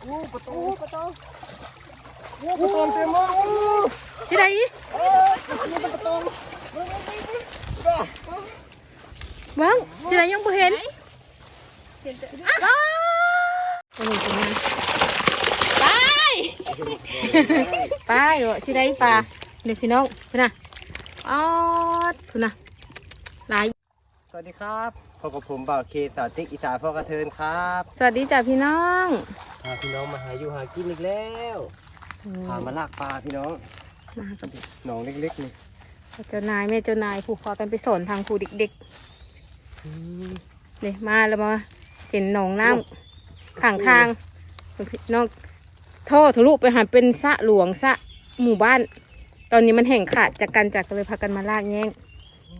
โอ้ประตูประตูโอ้ประตูเต็มเลยโอ้สิไดอีเอ้ยนี่ประตูเบิ่งสิไดยังบ่เห็นเห็นแต่อ้าไปไปเหรอสิไดปลาเด็กพี่น้องพุ่น่ะอ๋อพุ่น่ะหลาย วัสดีครับพบกับผมบ่าวเคสาวติ๊กอีสานพ่อกระเทินครับสวัสดีจ้ะพี่น้องพาพี่น้องมาหาอยู่หากินอีกแล้วพามาลากปลาพี่น้องมากับหนองเล็กๆนี่เจ้านายแม่เจ้านายผูกคอกันไปสอนทางครูเด็กๆเลยมาแล้วมาเห็นหนองน้ำข้างทางพี่น้องท่อทะลุไปหันเป็นสระหลวงสระหมู่บ้าน ตอนนี้มันแห่งขาดจากกันจากก็เลยพากันมาลากแย่ง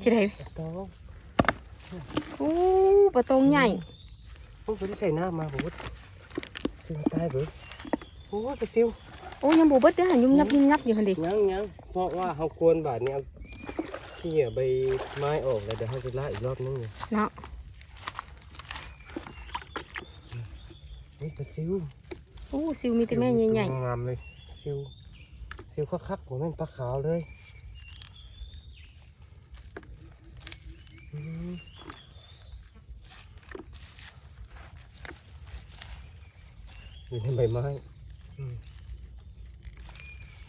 ที่ไหนประตูโอ้ประตงใหญ่โอ้ยผมได้ใส่น้ำมาผมว่าซิวตายเบิดโอ้ยปลาซิวโอ้ยังบูเบิดเด้อหันยุ่มยับยุ่มยับอยู่หันดิยังยังเพราะว่าเขากวนบาดนี้เอาที่เหยื่อใบไม้ออกแล้วเดี๋ยวเขาจะลากอีกรอบนึงเนี่ยเนาะเฮ้ยปลาซิวโอ้ซิวมีแต่แม่ใหญ่งามเลยซิวซิวคักๆผมเป็นปลาขาวเลย อยู่ในใบไม้อืม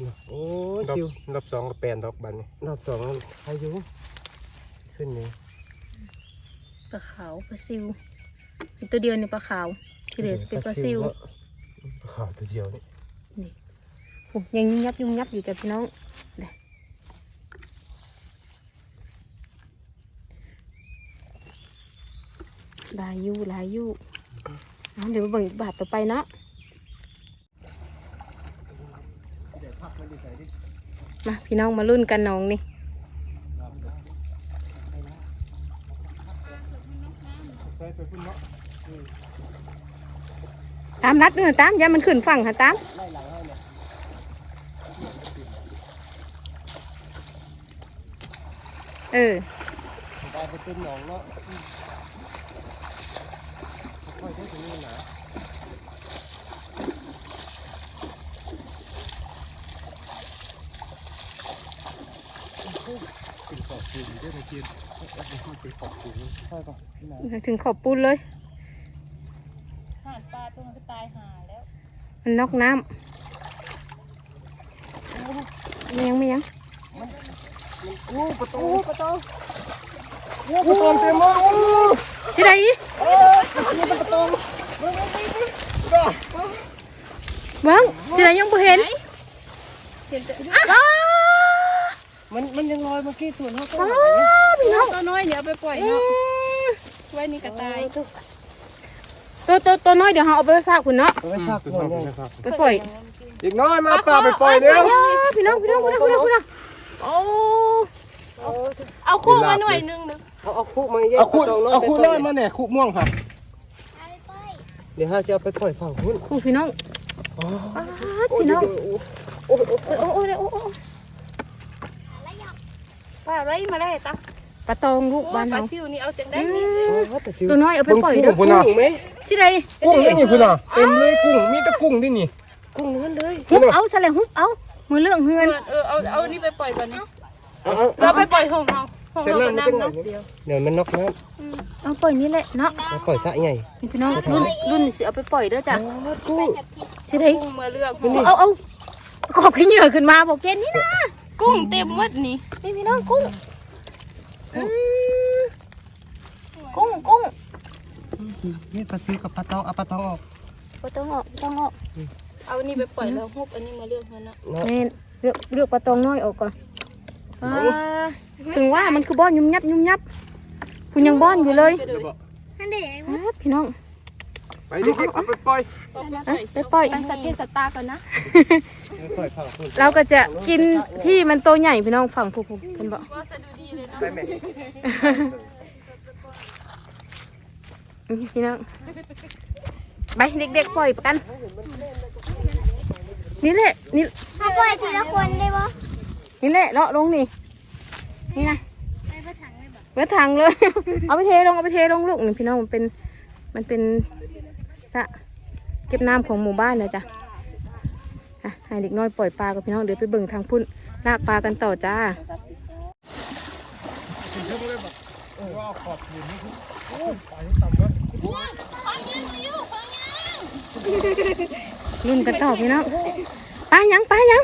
น่ะโอ้ยรอบซิวรอบสองก็แปลนดอกบันนี่รอบสองใครอยู่ขึ้นนี่ๆปลาขาวปลาซิวมีตัวเดียวในปลาขาวที่เหลือจะเป็นปลาซิวปลาขาวตัวเดียวนี่โอ้ยังยุ่มยับยุ่มยับอยู่จ้ะพี่น้องเด้อลายอยู่ลายอยู่เอาเดี๋ยวมาเบิ่งอีกบาทต่อไปเนาะ เดี๋ยวพักมันดีใส่ดิ มาพี่น้องมารุ่นกันน้องนี่ใส่ไปพุ่นเนาะตามนัดเนื้อตามอย่ามันขึ้นฝั่งค่ะตามไล่หลังให้เนี่ยเออกลายเป็นต้นหนองเนาะค่อยๆได้ตรงนี้นะ ป็นขอบปูนด้วยนะจีนเป็นขอบปูนค่อยก่อนพี่นาถึงขอบปูนเลย หาดปลาตัวมันก็ตายหาแล้วมันนอกน้ำไม่ยังไม่ยังโอ้ประตูประตูโอ้ประตูเต็มเลยโอ้ชิได้อีเอ้ยนี่ประตูเบิ้งชิได้ยังบ่เห็น เห็นแต่ อ้า มันมันยังล อยเมื่อกี้ส่วนเขาก็อ้าพี่น้องตัวน้อยเดี๋ยวเอาไปปล่อยอืเนาะมไว้นี่ก็ตายตัวตัวตัวน้อยเดี๋ยวเราเอาไปฝากคุณเนาะเอาไว้พักเป็นก่ขออนบเนี่ยนะครับไปปล่อยอีกน้อยมาปลาไปปล่อยเดี๋ยวพี่น้องพี่น้องพี่น้องพี่น้องพี่น้องโอ้เอาคู่มาหน่วยหนึงนึงเอาเอาคุกมาแยกเอาคู่ประตูน้อยเอาไปคู่ปล่น้ออยยมาเนี่ยคู่ม่วงครับเดี๋ยวฮะจะเอาไปปล่อยฝั่งนู้นครูพี่น้องอ๋ออ้าโอ้ยพี่น้องเดี๋ยวโอ้ยโอ้ยโอ้โอ้โอ้โอ้ ปลาอะไรมาได้ตาปลาตองลูกโอ้บ้านปลาเราซิวนี่เอาจังได้อืนี่มโอ้ยแต่สิวตัวน้อยเอาไปปล่อยเด้อพุ่นน่ะกุ้งไหมชิได้กุ้งนี่นี่พุ่นน่ะเต็มเลยกุ้งมีแต่กุ้งที่นี่กุ้งนั้นเลยฮุบเอาแสลงฮุบเอามือเรื่องเฮือนเออเอาเอานี่ไปปล่อยก่อนนี่เอาเอาเราไปปล่อยห้องเราห้องเสร็จเราแล้วกับมันจะน้ำไหนเนาะเดียวเดี๋ยวมันนอกน้เอาปล่อยนี่แหละเนาะำเอาปล่อยสะใหญ่นี่พี่น้องรุ่นรุ่นสิเอาไปปล่อยเด้อจ้ะอ๋อกุ้งชิได้กุ้งมาเลือกเอาเอาขอบขี้เหงื่อขึ้นมาบอกเกณฑ์นี่นะ กุ้งเต็มหมดนี่นี่พี่น้องกุ้งอืมกุ้งกุ้งนี่ปลาซิวกับปลาตองเอาปลาตองออกบ่ต้องออกบ่ต้องออกเอานี่ไปปล่อยแล้วฮุบอันนี้มาเลือกมันเนาะเนาะแม่นเลือกเลือกปลาตองน้อยออกก่อนอ่าถึงว่ามันคือบ้อนยุ่มยับยุ่มยับคุณยังบ้อนอยู่เลยนั่นเด็กครับพี่น้อง ไปเด็กๆเอาไปปล่อยอะไปปล่อยตั้งสติสตาร์ก่อนนะเอาปล่อยฝั่งนู้นเราก็จะกินที่มันโตใหญ่พี่น้องฝั่งผู้ผู้เพิ่นบอกว่าสะดุดีเลยเนาะไปแม่นี่พี่น้องไปเด็กๆปล่อยกัน นี่แหละนี่เอาปล่อยทีละคนได้ปะนี่แหละเลาะลงนี่ นี่นะไปประถังเลยปะเวถังเลย เอาไปเทลงเอาไปเทลงลูกนี่พี่น้องมันเป็น มันเป็นส ระเก็บน้ำของหมู่บ้านเลยจ้ะอะให้เด็กน้อยปล่อยปลากับพี่น้องเดี๋ยวไปเบิ่งทางพุ่นลากปลากันต่อจ้ารุ่นกันต่อพี่น้องปลายังปลายัง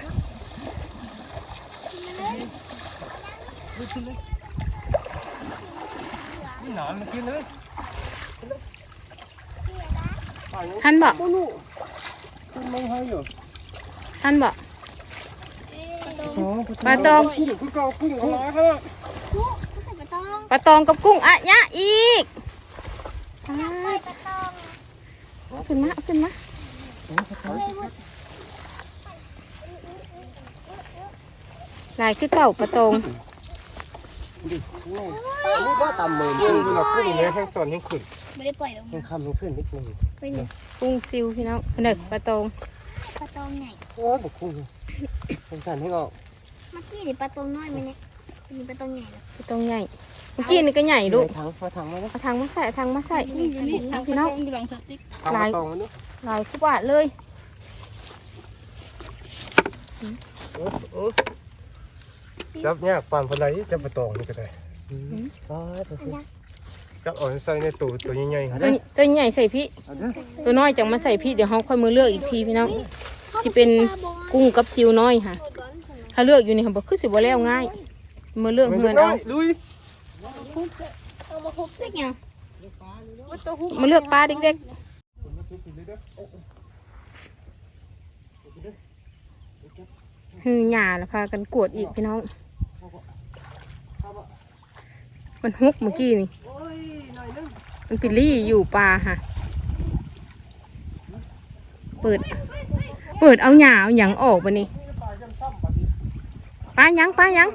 นี่หนามมากินเลย ทันบ่โอ้ลูกคุณมองให้อยู่ทันบ่อ๋อปลาตองกุ้งคือเก่ากุ้งเอาร้อยครับผู้ผู้ใส่ปลาตองปลาตองกับกุ้งอะยะอีกปล่อยปลาตองเอาขึ้นมาเอาขึ้นมาเฮ้ยวุ้ลายคือเก่าปลาตองอันนี้ก็ตำมือกุ้งเวลากุ้งเนี่ยแห้งสอนแห้งขุ่น ไม่ได้ปล่อยลงแห้มางคำแห้งขึ้นนิดนึงไปเลยกุ้งซิวพี่น้องเด้อปลาตองปลาตองใหญ่โอ้ยบอกกุ้งแห้งสั่นให้ออกเมื่อกี้นี่ปลาตองน้อยไหมเนี่ยนี่ปลาตองใหญ่เลยปลาตองใหญ่เมื่อกี้นี่ก็ใหญ่ลูกถังเอาถังมาแล้วเอาทางมาใส่เอาทางมาใส่นี่อยู่นี่เอาพี่น้อง อยู่หลังสติ๊กถังมาตองมาดูหลายคุบาทเลยโอ้โอ้จับเนี่ยปานพลายจับมาตองนี่ก็ได้อ๋อตัวสิจั บเอ่อนใส่ในตู้ตัวใหญ่ๆตัวตัวใหญ่ใส่พี่เอาเด้อตัวน้อยจังมาใส่พี่เดี๋ยวเขาค่อยมือเลือกอีกทีพี่น้องที่เป็นกุ้งกับซิวน้อยค่ะ ถ้าเลือกอยู่นี่ค่ะบอกคือสิบ่แล้วง่ายมือเลือกเฮือนเอาลุยเอามาคุบได้ยังมาเลือกปลาเด็กๆฮือหยาแล้วพากันกวดอีกพี่น้อง มันฮุกเมื่อกี้นี่ โอ้ยหน่อยนึง มันปิดลี่อยู่ปลาค่ะ เปิด เปิดเอาหยาเอาหยังออกปะนี่ปลาหยังปลาหยัง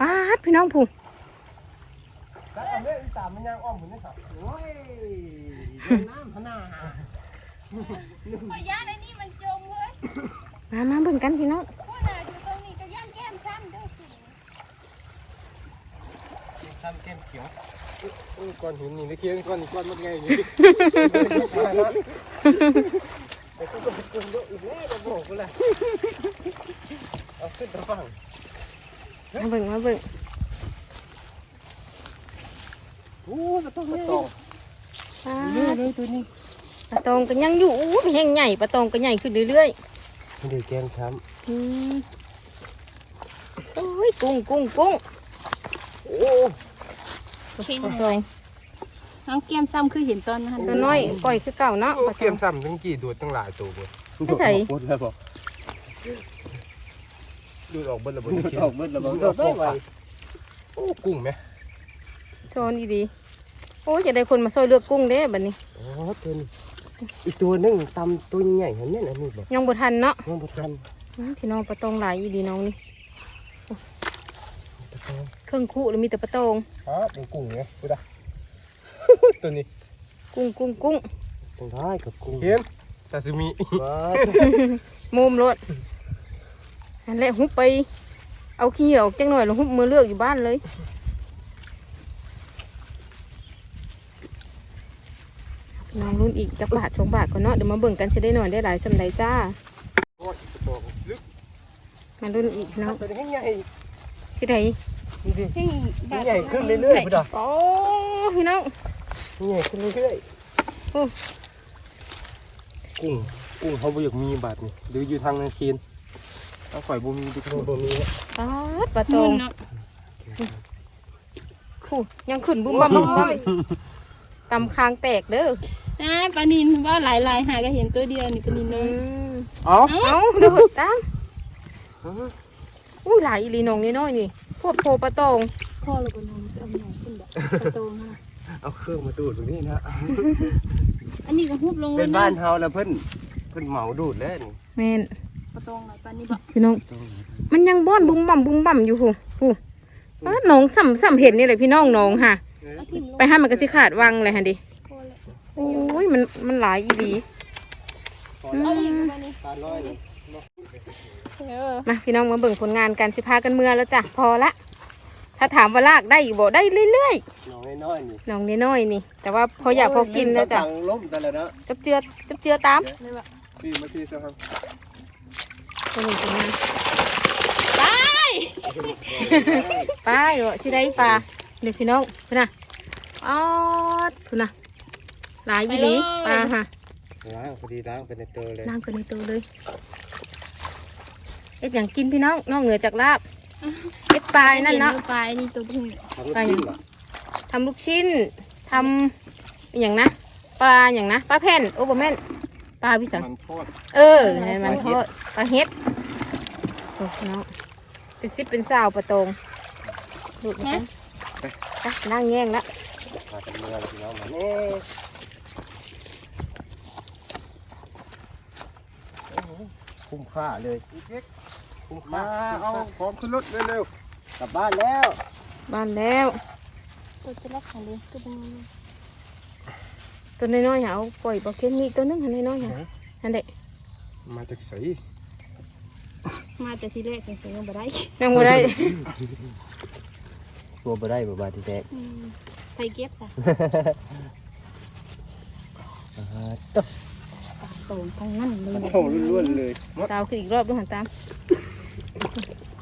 ปลาดพี่น้องผู้จับเอาแม่อีตามมันย่างอ้อมเหมือนนี่ครับโอ้ยน้ำพนาพยานไอ้นี่มันจมเว้ยมามาเบิ่งกันพี่น้อง ทำแก้มเขียวโอ้ยก้อนหินนี่ในเคียงก้อนนี่ก้อนมันไงนี่ไอ้ตัวเป็นตัวเยอะอีกแล้วจะบอกกูเลยเอาขึ้นระฟังมาเบิ่งมาเบิ่งโอ้ยมันต้องมาตองปลานี่เลยตัวนี้ปลาตองก็ยังอยู่อู้แห้งใหญ่ปลาตองก็ใหญ่ขึ้นเรื่อยเดี๋ยวแกงช้ๆอืมโอ้ยกุ้งกุ้งกุ้งำโอ้ ปลาตองน้องแก้มซ้ำคือเห็นตอนนั้นตัวน้อยปล่อยคือเก่าเนาะปลาตเกีอยงมซ้ำตั้งกี่ดูดตั้งหลายตัวบ่ไม่ใส่ดูดแล้วบ่ดูดออกเบิ้ลระเบิดดูดออกเบิดแล้วบ่ดูดออกไม่ไหวโอ้กุ้งไหมช้อนอีดีโอ้ยจะได้คนมาช่วยเลือกกุ้งเด้บัดนี้อ๋อตัวนี้อีกตัวหนึงตำตัวใหญ่ๆเห็นไหมนะนี่บ่ยังบ่ทันเนาะยังบ่ทันอืมพี่น้องปลาตองหลายอีดีน้องนี่ตะกอง เครื่องคู่หรือมีแต่ปลาตองครับเป็นกุ้งเนี่ยกูได้ตัวนี้กุ้งกุ้งกุ้งตรงท้ายกับกุ้งเห็นซาซิมิว้ามุมรถอันแหละฮุบไป เอาขี้เหนียวออกจังหน่อยแล้วฮุบมือเลือกอยู่บ้านเลยพี่น้องรุ่นอีกจักบาทสองบาทก่อนเนาะเดี๋ยวมาเบิ่งกันจะได้หน่อยได้หลายสำไรจ้าโอ้ยตะกองลึกมารุ่นอีกพี่น้องตัวนี้ใหญ่สิได นี่ดิมันใหญ่ขึ้นเรื่อยๆพุ่นอะโอ้พี่น้องมันใหญ่ขึ้นเรื่อยโอ้ๆกุ้งกุ้งเขาบ่อยากมีบาดนี่หรืออยู่ทางนาเคียนเอาข่อยบ่มีดิบ่บ่มีนะปลาดปลาตองเนาะคู่ยังขึ้นบุ้มบั่มบุ้มบั่มตำคางแตกเด้อนะปลานินว่าหลายลายๆหาก็เห็นตัวเดียวนี่ปลานินอืน้อยมเอ้าเอาดูตามอุ้ยหลายอีหลีน้องนี่น้อยนี่ พวกโพปลาตองพ่อเราปลานินเอาหน่อยขึ้นแบบปลาโตนะเอาเครื่องมาดูดตรงนี้นะอันนี้ก็ฮุบลงเลเป็ยนนะบ้านเฮาแล้วเพิ่นเพิ่นเหมาดูดแล้วนี่แม่นปลาโตหน่อยปลานี้บ่พี่น้อง มันยังบ้อนบุ้มบ่ำบุ้มบ่ำอยู่หูหูอ้าน้องสัมสัมเห็นนี่เลยพี่น้องน้องค่ะ เอาทิ่มลงไปห้ามมันก็สิขาดวังเลยฮะดิพอแล้วโอ้ยมันมันหลายอีหลีอืเอาอีกมปลานี้ปลาน้อยนี่เออ มาพี่น้องมาเบิ่งผลงานกันสิพากันเมื่อแล้วจ้ะพอละ ถ้าถ้าถามว่าลากได้อีกบ่ได้เรื่อยน้องน้อยๆนี่ๆน้องน้อยๆนี่ แต่ว่าพออยากพอกินแล้วจ้ะสั่งล้มแต่ละเนาะจับเจือจับเจือตามสี่นาทีสักครับตัวนี้ตัวนั้นไปไปเดี๋ยวชิได้ปลาเดี๋ยวพี่น้องพุ่นน่ะอ๋อพุ่นน่ะหลายยี่หลีปลาค่ะล้างพอดีล้างเป็นในเตอเลยน้ำกันในตัวเลยเอ็ดอย่างกินพี่น้องนอกเหนือจากลาบเอ็ดปลายนั่นเนาะปลายนี่ตัวพึ่งทำลูกชิ้นเหรอทำลูกชิ้นทำอหย่างนะปลาอย่างนะปลาแผ่นโอ้บแม่นปลาวิสังมันทอดเออให้มันทอดปลาเฮ็ดโอ้เนาะเป็นซิปเป็นสาวปลาตรงดูดนะไปนั่งแย่งละมาเป็นเมืองพี่น้องมาเน่คุ้มค่าเลยคุ้ มค่าเอาของขึ้นรถเร็วๆกลับบ้านแล้วบ้านแล้วตัวจะรักของเลยตัวเป็นตัวน้อยๆหาเอาปล่อยปลาเค็มมีตัวนึงหันน้อยๆหาอันเด็กมาจากใสมาแต่ทีแรกยังยังบ่ได้ยังไม่ได้ตัวบ่ได้บ่บาที่แท้ไปเก็บจ้ะต๊บโตทั้งนั้นเลยมันโตล้วนๆเลยมดตาวคืออีกรอบด้วยหันตาม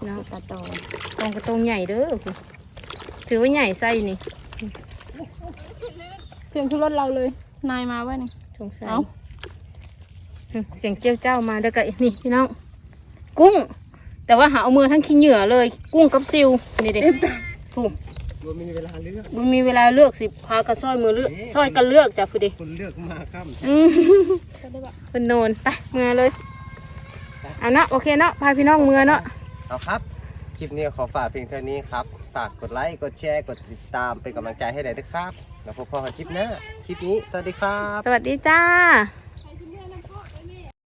น้องปลาตองตองกระตงใหญ่เด้อคุณถือว่าใหญ่ไส้นี่เสียงทุรถเราเลย นายมาว่านี่สงสัยเอ้าอืมเสียงเจียวเจ้ามาเด้อกันนี่พี่น้อง กุ้ง แต่ว่าหาเอามือทั้งขี้เหงื่อเลย กุ้งกับซิวนี่เด็กถูกมันมีเวลาเลือกมันมีเวลาเลือกสิพากระซ้อยมือเลือกซ้อยกันเลือกจ้ะพูดิคนเลือกมาค่ำอืมเป็นโนนไปเมือเลยเอาเนาะโอเคเนาะพาพี่น้องเมือเนาะ เอาครับ คลิปนี้ขอฝากเพียงเท่านี้ครับ ฝากกดไลค์ กดแชร์ กดติดตามเป็นกำลังใจให้หน่อยด้วยครับ แล้วพบกันคลิปหน้า คลิปนี้ สวัสดีครับ สวัสดีจ้า